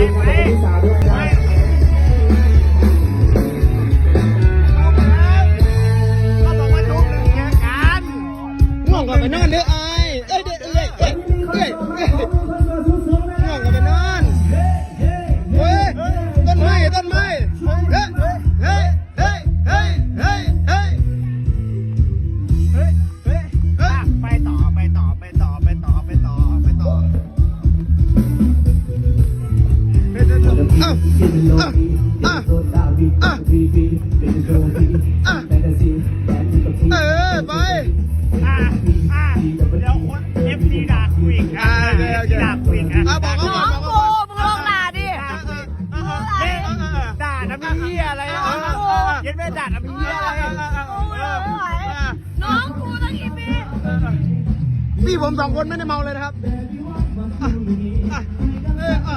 ไคุณที่สาวด้วย เออไปอ่อะเดี๋ยวคนเอฟซีด่ากูอีกอะอ่าโอเคโอเคด่ากูอีกอะอะบอกเขาก่อนบอกเขาก่อนมึงลงด่าดิเฮ้ยด่าน้ำเหี้ยอะไรอะเย็นแม่ด่าน้ำเหี้ยอะไรน้องกูตั้งกี่ปีพี่ผมสองคนไม่ได้เมาเลยนะครับอะอะเอออะ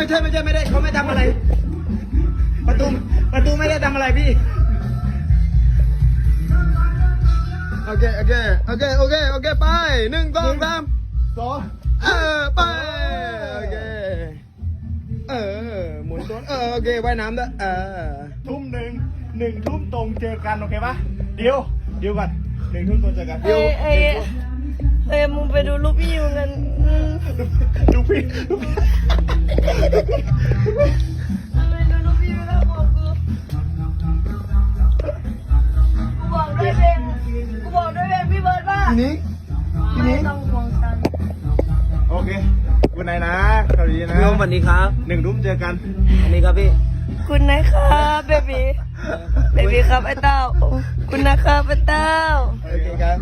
ไม่ใช่ไม่ใช่ไม่ได้เขาไม่ทำอะไร ประตูประตูไม่ได้ทำอะไรพี่ โอเคโอเคโอเคโอเคโอเคไปหนึ่งสองสามสองเออไปโอเคเออหมุนตัวเออโอเคว่ายน้ำด้วยเออทุ่มหนึ่งหนึ่งทุ่มตรงเจอกันโอเคปะเดี๋ยวเดี๋ยวก่อนหนึ่งทุ่มตรงเจอกันเอ้ยเอ้ยเอ้ยมึงไปดูรูปพี่มึงกัน ดูพี่ดูพี่ไปดูรูปพี่มึง กันบอกกูกูบอกด้วยเพลงกูบอกด้วยเพลงพี่เบิร์ดว่าทีนี้ทีนี้ไม่ต้องห่วงฉัน โอเคคุณนายนะสวัสดีนะพี่โอมสวัสดีครับหนึ่งทุ่มเจอกันอันนี้ครับพี่ คุณนะครับเบบีเบบีครับไอ้เต้า คุณนะครับไอ้เต้า โอเคครับ